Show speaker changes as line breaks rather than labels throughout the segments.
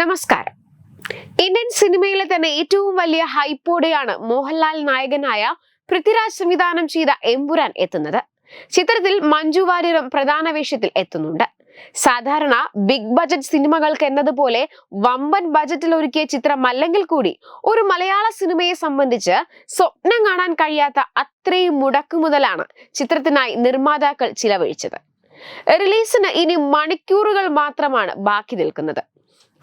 നമസ്കാരം. ഇന്ത്യൻ സിനിമയിലെ തന്നെ ഏറ്റവും വലിയ ഹൈപ്പോടെയാണ് മോഹൻലാൽ നായകനായ പൃഥ്വിരാജ് സംവിധാനം ചെയ്ത എമ്പുരാൻ എത്തുന്നത്. ചിത്രത്തിൽ മഞ്ജു വാര്യറും പ്രധാന വേഷത്തിൽ എത്തുന്നുണ്ട്. സാധാരണ ബിഗ് ബജറ്റ് സിനിമകൾക്ക് എന്നതുപോലെ വമ്പൻ ബജറ്റിൽ ഒരുക്കിയ ചിത്രമല്ലെങ്കിൽ കൂടി ഒരു മലയാള സിനിമയെ സംബന്ധിച്ച് സ്വപ്നം കാണാൻ കഴിയാത്ത അത്രയും മുടക്കുമുതലാണ് ചിത്രത്തിനായി നിർമ്മാതാക്കൾ ചിലവഴിച്ചത്. റിലീസിന് ഇനി മണിക്കൂറുകൾ മാത്രമാണ് ബാക്കി നിൽക്കുന്നത്.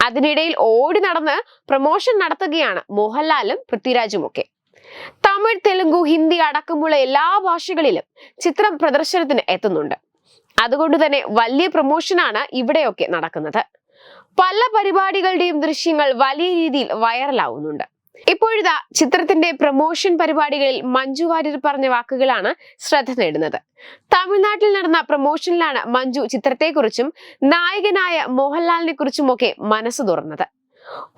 അതിനിടയിൽ ഓടി നടന്ന് പ്രമോഷൻ നടത്തുകയാണ് മോഹൻലാലും പൃഥ്വിരാജും ഒക്കെ. തമിഴ് തെലുങ്കു ഹിന്ദി അടക്കമുള്ള എല്ലാ ഭാഷകളിലും ചിത്രം പ്രദർശനത്തിന് എത്തുന്നുണ്ട്. അതുകൊണ്ട് തന്നെ വലിയ പ്രമോഷനാണ് ഇവിടെയൊക്കെ നടക്കുന്നത്. പല പരിപാടികളുടെയും ദൃശ്യങ്ങൾ വലിയ രീതിയിൽ വൈറലാവുന്നുണ്ട് ഇപ്പോഴിതാ ചിത്രത്തിന്റെ പ്രൊമോഷൻ പരിപാടികളിൽ മഞ്ജു വാര്യർ പറഞ്ഞ വാക്കുകളാണ് ശ്രദ്ധ നേടുന്നത്. തമിഴ്നാട്ടിൽ നടന്ന പ്രൊമോഷനിലാണ് മഞ്ജു ചിത്രത്തെക്കുറിച്ചും നായകനായ മോഹൻലാലിനെ കുറിച്ചുമൊക്കെ മനസ്സ് തുറന്നത്.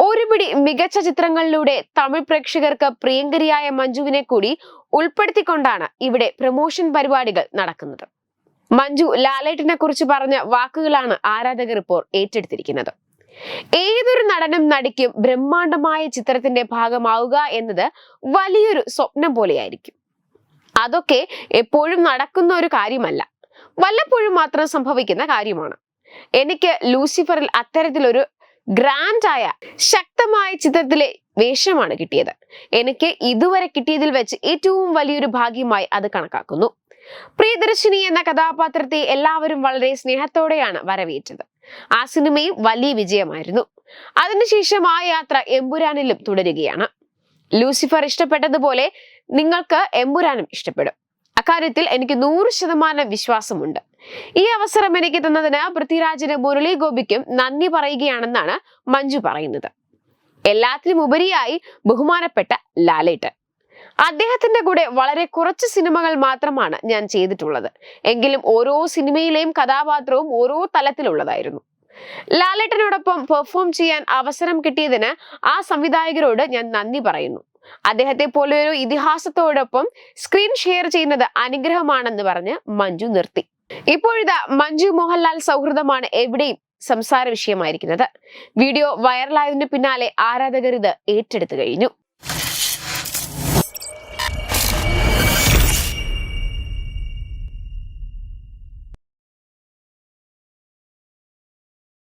ഒരുപിടി മികച്ച ചിത്രങ്ങളിലൂടെ തമിഴ് പ്രേക്ഷകർക്ക് പ്രിയങ്കരിയായ മഞ്ജുവിനെ കൂടി ഉൾപ്പെടുത്തിക്കൊണ്ടാണ് ഇവിടെ പ്രൊമോഷൻ പരിപാടികൾ നടക്കുന്നത്. മഞ്ജു ലാലേട്ടിനെ കുറിച്ച് പറഞ്ഞ വാക്കുകളാണ് ആരാധകർ ഇപ്പോൾ ഏറ്റെടുത്തിരിക്കുന്നത്. ഏതൊരു നടനും നടിക്കും ബ്രഹ്മാണ്ഡമായ ചിത്രത്തിന്റെ ഭാഗമാവുക എന്നത് വലിയൊരു സ്വപ്നം പോലെയായിരിക്കും. അതൊക്കെ എപ്പോഴും നടക്കുന്ന ഒരു കാര്യമല്ല. വല്ലപ്പോഴും മാത്രം സംഭവിക്കുന്ന കാര്യമാണ്. എനിക്ക് ലൂസിഫറിൽ അത്തരത്തിലൊരു ഗ്രാൻഡായ ശക്തമായ ചിത്രത്തിലെ വേഷമാണ് കിട്ടിയത്. എനിക്ക് ഇതുവരെ കിട്ടിയതിൽ വെച്ച് ഏറ്റവും വലിയൊരു ഭാഗ്യമായി അത് കണക്കാക്കുന്നു. പ്രിയദർശിനി എന്ന കഥാപാത്രത്തെ എല്ലാവരും വളരെ സ്നേഹത്തോടെയാണ് വരവേറ്റത്. ആ സിനിമയും വലിയ വിജയമായിരുന്നു. അതിനുശേഷം ആ യാത്ര എമ്പുരാനിലും തുടരുകയാണ്. ലൂസിഫർ ഇഷ്ടപ്പെട്ടതുപോലെ നിങ്ങൾക്ക് എമ്പുരാനും ഇഷ്ടപ്പെടും. അക്കാര്യത്തിൽ എനിക്ക് നൂറ് ശതമാനം വിശ്വാസമുണ്ട്. ഈ അവസരം എനിക്ക് തന്നതിന് പൃഥ്വിരാജിന് മുരളി ഗോപിക്കും നന്ദി പറയുകയാണെന്നാണ് മഞ്ജു പറയുന്നത്. എല്ലാത്തിനും ഉപരിയായി ബഹുമാനപ്പെട്ട ലാലേട്ടൻ. അദ്ദേഹത്തിന്റെ കൂടെ വളരെ കുറച്ച് സിനിമകൾ മാത്രമാണ് ഞാൻ ചെയ്തിട്ടുള്ളത്. എങ്കിലും ഓരോ സിനിമയിലെയും കഥാപാത്രവും ഓരോ തലത്തിലുള്ളതായിരുന്നു. ലാലേട്ടനോടൊപ്പം പെർഫോം ചെയ്യാൻ അവസരം കിട്ടിയതിന് ആ സംവിധായകരോട് ഞാൻ നന്ദി പറയുന്നു. അദ്ദേഹത്തെ പോലെ ഒരു ഇതിഹാസത്തോടൊപ്പം സ്ക്രീൻ ഷെയർ ചെയ്യുന്നത് അനുഗ്രഹമാണെന്ന് പറഞ്ഞ് മഞ്ജു നിർത്തി. ഇപ്പോഴിതാ മഞ്ജു മോഹൻലാൽ സൗഹൃദമാണ് എവിടെയും സംസാര വിഷയമായിരിക്കുന്നത്. വീഡിയോ വൈറലായതിനു പിന്നാലെ ആരാധകർ ഇത് ഏറ്റെടുത്തു കഴിഞ്ഞു.